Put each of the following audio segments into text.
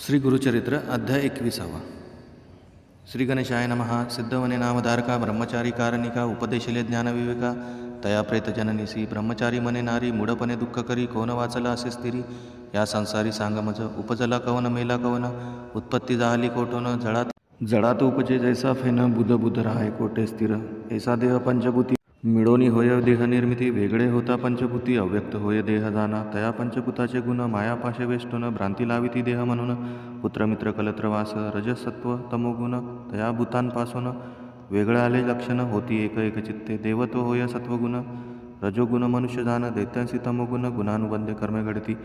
श्री गुरुचरित्र अध्याय एकविसावा. श्री गणेशाय नमः. सिद्धवने नामधारका ब्रह्मचारी कारणिका उपदेशले ज्ञानविवेका तया प्रेत जननीसी ब्रह्मचारी मने नारी मुडपणे दुःख करी कोण वाचला असे स्थिरी. या संसारी सांगमज उपजला कवन मेला कवन उत्पत्ती जाहली कोटोन जळात जळात उपजे जैसा फेन बुध बुध राहाय कोटे स्थिर. ऐसा देव पंचभूती मिळोनी होय देहनिर्मिती वेगळे होता पंचभूती अव्यक्त होय देह जाना. तया पंचभूताचे गुण मायापाशे वेष्टन भ्रांती लाविती देह म्हणून. पुत्रमित्र कलत्रवास रजसत्व तमोगुण तया भूतांपासून. वेगळं आले लक्षण होती एक एक चित्ते देवत्व होय सत्वगुण. रजोगुण मनुष्य जाण दैत्यांसी तमोगुण गुणानुबंधे कर्मे घडती.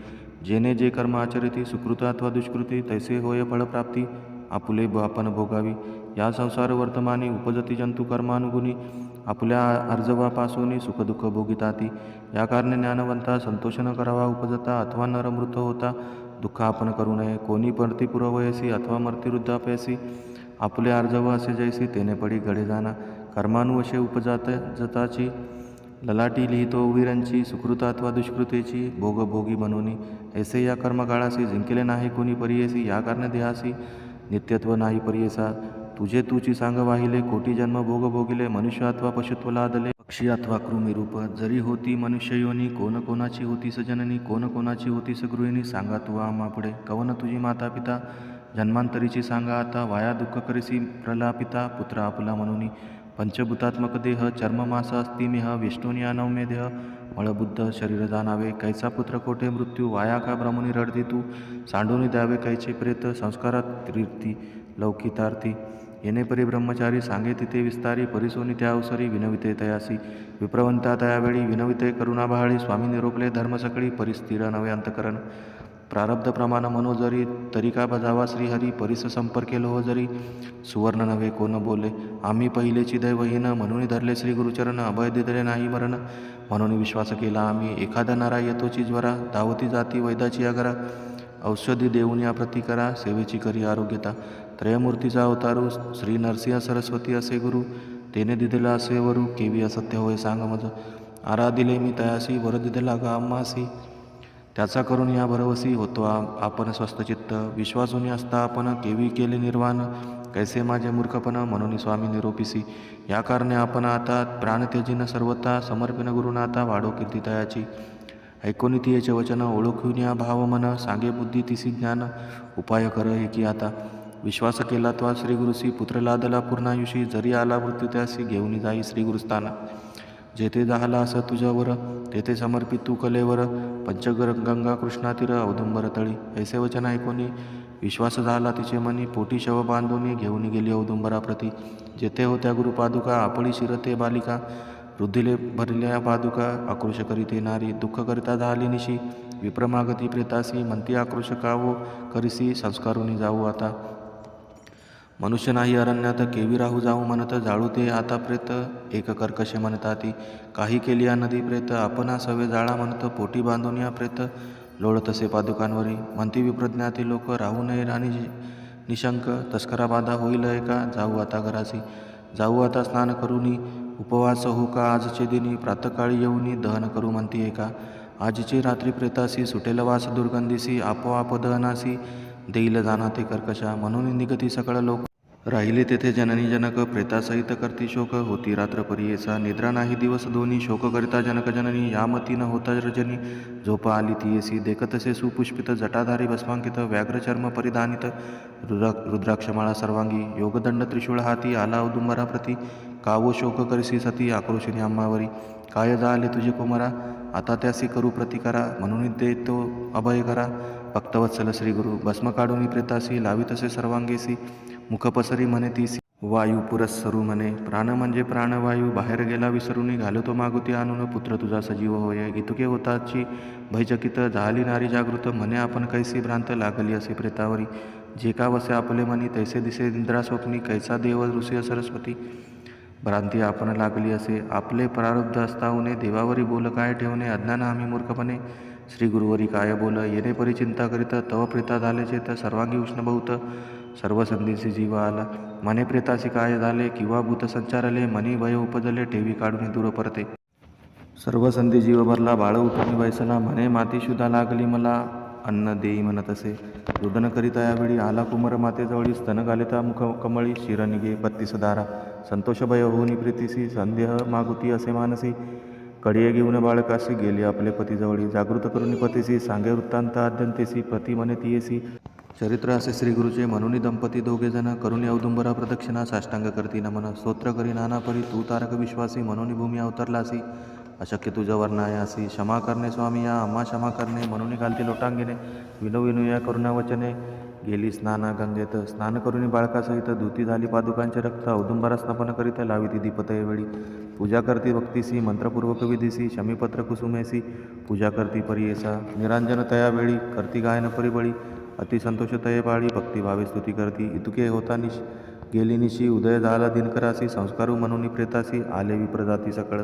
जेने जे कर्म आचरिती सुकृत अथवा दुष्कृती तैसे होय फळप्राप्ती आपुले आपण भोगावी. या संसार वर्तमानी उपजती जंतू कर्मानुगुणी आपल्या अर्जवापासून सुखदुःख भोगिताती. या कारणे ज्ञानवंता संतोष न करावा उपजता अथवा नरमृत होता दुःख आपण करू नये. कोणी परती पुरवयसी अथवा मर्तिवृद्धापयसी आपले अर्जव असे जैसी तेने पडी घडे जाना. कर्मानुवशे उपजात जताची ललाटी लिहितो वीरांची सुकृत अथवा दुष्कृतेची भोग भोगी बनवणी ऐसे या कर्मकाळासी जिंकले नाही कोणी परियसी या कारणे देहासी नित्यत्व नाही परियसा. तुझे तुची सांग वाहिले कोटी जन्म भोग भोगिले मनुष्य अथवा पशुत्व लादले. पक्षी अथवा कृमी रूप जरी होती मनुष्य योनी कोण कोणाची होती सजननी कोण कोणाची होती गृहिणी सांगा तू आम्हा पुढे कवन तुझी माता पिता? जन्मांतरीची सांगा आता वाया दुःख करीसी प्रलापिता पुत्र आपला म्हणून. पंचभूतात्मक देह चर्ममास अस्तिमेह विष्णूनी अनवमे देह. मळबुद्ध शरीर जाणावे कैसा पुत्र कोठे मृत्यू वाया का ब्रह्मणी रडती तू? सांडूनी द्यावे कैचे प्रेत संस्कारात तीर्थी लौकितार्थी. येणे परी ब्रह्मचारी सांगे तिथे विस्तारी परिसोनी त्या अवसरी विनविते तयासी. विप्रवंता त्यावेळी विनविते करुणाबहाळी स्वामी निरोपले धर्म सकळी परिस्थिर नवे अंतकरण. प्रारब्ध प्रमाण मनोजरी तरिका बजावा श्रीहरी परिस संपर्के लोह जरी. सुवर्ण नव्हे कोण बोले आम्ही पहिलेची दैवहीन म्हणून धरले श्री गुरुचरण अभय दिदले नाही मरण. म्हणून विश्वास केला आम्ही एखादा नरा येतोची ज्वरा धावती जाती वैदाची अगरा औषधी देऊन या प्रतिकरा सेवेची करी आरोग्यता. त्रयमूर्तीचा अवतारू श्री नरसिंह सरस्वती असे गुरु. तेने दिलेला असे वरू केवी असत्य होय सांग मज आराधिले मी तयासी वर दिलेला का अम्मासी त्याचा करून या भरवसी होतो आपण स्वस्तचित्त विश्वासूनी असता आपण केवी केले निर्वाण. कैसे माझे मूर्खपण म्हणून स्वामी निरोपिसी. या कारणे आपण आता प्राण सर्वता समर्पिन गुरुनाथा वाढो कीर्ती तयाची ऐकोनी तियेचे वचन ओळखून या भाव मन सांगे बुद्धी तिसी ज्ञान. उपाय कर हे की आता. विश्वास केला तो श्री गुरुसी पूर्णायुषी जरी आला मृत्यू त्यासी घेऊन जाई श्रीगुरुस्थाना. जेथे जाहला असं तुझ्यावर तेथे समर्पित तू कलेवर पंचगर गंगा कृष्णातीर औदुंबर तळी. ऐसे वचन ऐकोनी विश्वास झाला तिचे मनी पोटी शव बांधून घेऊन गेली औदुंबराप्रती. जेथे होत्या गुरुपादुका आपळी शिरते बालिका वृद्धीले भरल्या पादुका आक्रोश करीते नारी. दुःख करिता झाली निशी विप्रमागती प्रेतासी म्हणती आक्रोश कावो करिसी संस्कारुनी जाऊ आता. मनुष्य नाही अरण्यात केवी राहू जाऊ म्हणत जाळू ते आता प्रेत. एक कर्कशे म्हणता ती काही केली या नदी प्रेत आपणा सवे जाळा म्हणत पोटी बांधून या प्रेत. लोळतसे पादुकांवरी म्हणती विप्रज्ञाती लोक राहू नये राणी निशंक. तस्करा बाधा होईल एका जाऊ आता घरासी. जाऊ आता स्नान करूनी उपवास हो का आजचे दिनी प्रातकाळी येऊनी दहन करू म्हणती एका. आजची रात्री प्रेतासी सुटेल वास दुर्गंधीसी आपोआप दहनासी. देईल जाना ते कर्कशा म्हणून निगती सकळ लोक. राहिले तेथे जननी जनक प्रेतासहित करती शोक होती रात्र परियेसा निद्रा नाही दिवस दोन्ही शोक करिता जनक जननी यामती न होता रजनी. झोप आली तियेसी देखतसे सुपुष्पित जटाधारी भस्मांकित व्याघ्रचर्म परिधानित. रुद्रा रुद्राक्षमाळा सर्वांगी योगदंड त्रिशूळ हाती आला उदुंबराप्रती कावो शोक करिसी सती आक्रोशिनी अम्मावरी काय जाले तुझे कुमारा? आता त्यासी करू प्रतिकारा म्हणून ते तो अभय करा. भक्तवत्सल श्री गुरु भस्म काढून प्रेतासी लावितसे सर्वांगेसी मुखपसरी म्हणे तीसी। वायू पुरस्सरू म्हणे प्राण म्हणजे प्राणवायू बाहेर गेला विसरूनी घालतो मागुती आणून पुत्र तुझा सजीव होय इतुके होताची भयचकित झाली नारी जागृत म्हणे आपण कैसी भ्रांत लागली असे प्रेतावरी। जे का वसे आपले मनी तैसे दिसे निद्रा स्वप्नी कैसा देव ऋषी सरस्वती। भ्रांती आपण लागली असे आपले प्रारब्ध असताहुने देवावरी बोल काय ठेवणे अज्ञान आम्ही मूर्खपणे। श्री गुरुवरी काय बोल येणे परी चिंता करीत तव प्रेता झाले चेत सर्वांगी उष्ण सर्व संधींचे जीव आला. मने प्रेतासी काय झाले किंवा भूत संचारले मनी भय उपजले ठेवी काढून दूर परते. सर्व संधी जीव भरला बाळ उठून वैसला म्हणे माती शुद्धा लागली मला अन्न देई म्हणत असे. रुदन करीता यावेळी आला कुमार मातेजवळी स्तन घालिता मुख कमळी शिरनिगे बत्तीस दारा संतोष भय होऊनी प्रीतीसी संदेह मागुती असे मानसी. कडिये घेऊन बाळकाशी गेली. आपले पतीजवळी जागृत करून पतीसी सांगे वृत्तांत आद्यंतेसी पती म्हणे तियेसी चरित्र असे श्री गुरुचे म्हणून दंपती दोघे जण करुणी औदुंबरा प्रदक्षिणा साष्टांग करती नमन स्तोत्र करी नाना परी तू तारक विश्वासी म्हणून भूमी अवतरलासी. अशक्य तुझ्या वर्णायासी. क्षमा करणे स्वामी या अम्मा क्षमा करणे म्हणून घालते लोटांगिने विनो विनुया करुणावचने. करुणा वचने गेली स्नाना गंगेत स्नान करुणी बाळकासहित धुती झाली पादुकांचे रक्त औदुंबरा स्नापन करीत लावी ती दीपतये वेळी. पूजा करती भक्तीसी मंत्रपूर्वक विधीसी शमीपत्र कुसुमेसी पूजा करती परियेसा. निरांजन तया वेळी करती गायन परिबळी. अति संतोष तये बाळी भक्तिभावे स्तुती करती. इतुके होता निश गेली निशी उदय झाला दिनकरासी संस्कारू म्हणून प्रेतासी आले विप्रजाती सकळ.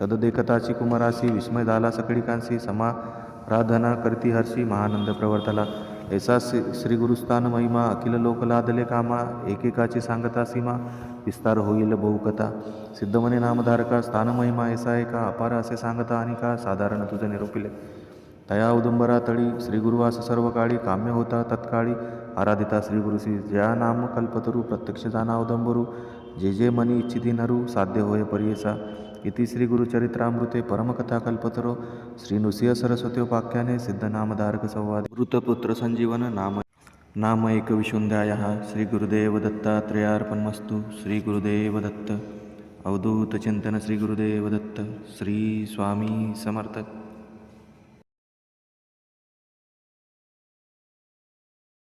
तद देखताची कुमारासी विस्मय झाला सकळिकांसी समाराधना करती हर्षी महानंद प्रवर्तला. ऐसा श्री श्री गुरुस्थान महिमा अखिल लोक लादले कामा एकेकाची सांगता सीमा विस्तार होईल बहुकथा. सिद्धमने नामधारका स्थान महिमा ऐसा एका अपार असे सांगता आणि का साधारण तुझे निरोपिले. तया उदुंबरा तळी श्रीगुरुवास सर्व काळी काम्य होता तत्काळी. आराधिता श्रीगुरुसी ज्या नाम कल्पतरू प्रत्यक्ष जाना उदंबरू. जे जे मनी इच्छिती नरू साध्य होय परियसा. इति श्री गुरुचरित्रामृते परमकथा कल्पतरो श्री नृसिंह सरस्वत्योपाख्याने सिद्धनामधारक संवाद वृतपुत्र संजीवन नाम नाम एकविशुंध्याय श्री गुरुदेव दत्तात्रेयार्पणमस्तु श्री गुरुदेव दत्त अवधूत चिंतन श्री गुरुदेव दत्त श्री स्वामी समर्थ